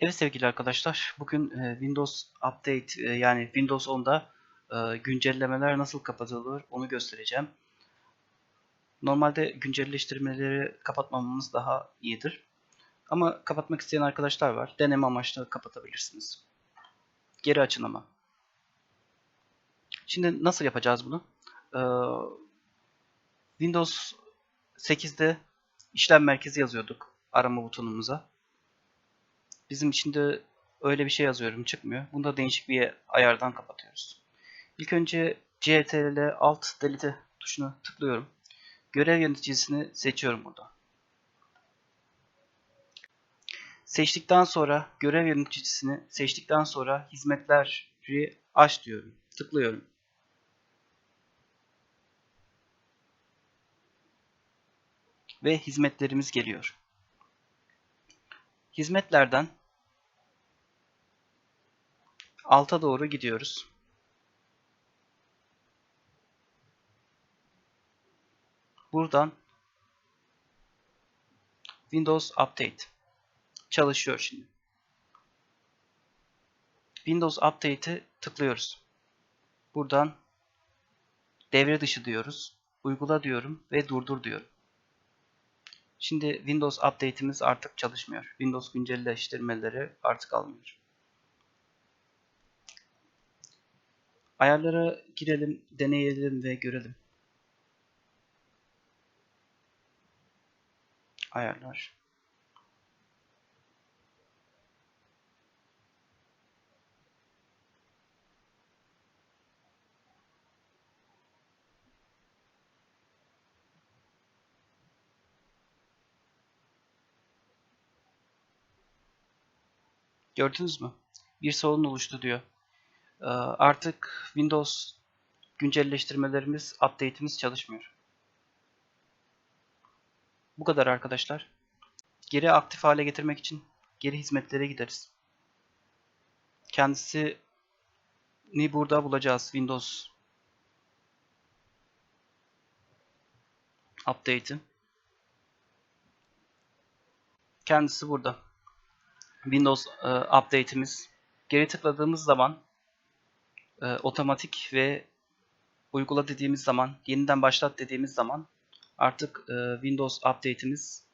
Evet sevgili arkadaşlar, bugün e, Windows Update e, yani Windows 10'da e, güncellemeler nasıl kapatılır onu göstereceğim. Normalde güncelleştirmeleri kapatmamamız daha iyidir. Ama kapatmak isteyen arkadaşlar var. Deneme amaçlı kapatabilirsiniz. Geri açın ama. Şimdi nasıl yapacağız bunu? Windows 8'de işlem merkezi yazıyorduk arama butonumuza. Bizim şimdi öyle bir şey yazıyorum çıkmıyor. Bunda değişik bir ayardan kapatıyoruz. İlk önce CTRL Alt Delete tuşuna tıklıyorum. Görev yöneticisini seçiyorum burada. Seçtikten sonra görev yöneticisini seçtikten sonra hizmetleri aç diyorum. Tıklıyorum. Ve hizmetlerimiz geliyor. Hizmetlerden alta doğru gidiyoruz. Buradan Windows Update çalışıyor şimdi. Windows Update'e tıklıyoruz. Buradan devre dışı diyoruz. Uygula diyorum ve durdur diyorum. Şimdi Windows Update'imiz artık çalışmıyor. Windows güncelleştirmeleri artık almıyor. Ayarlara girelim, deneyelim ve görelim. Ayarlar. Gördünüz mü? Bir sorun oluştu diyor. Ee, artık Windows güncelleştirmelerimiz, update'imiz çalışmıyor. Bu kadar arkadaşlar. Geri aktif hale getirmek için geri hizmetlere gideriz. Kendisini burada bulacağız. Windows Update'i. Kendisi burada. Windows e, Update'imiz. Geri tıkladığımız zaman e, otomatik ve uygula dediğimiz zaman, yeniden başlat dediğimiz zaman artık e, Windows Update'imiz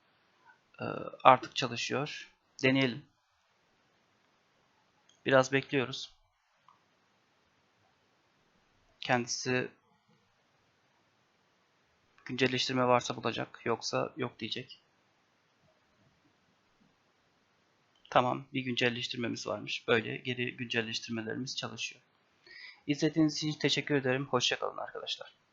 e, artık çalışıyor. Deneyelim. Biraz bekliyoruz. Kendisi güncelleştirme varsa bulacak, yoksa yok diyecek. Tamam, bir güncelleştirmemiz varmış. Böyle geri güncelleştirmelerimiz çalışıyor. İzlediğiniz için teşekkür ederim. Hoşçakalın arkadaşlar.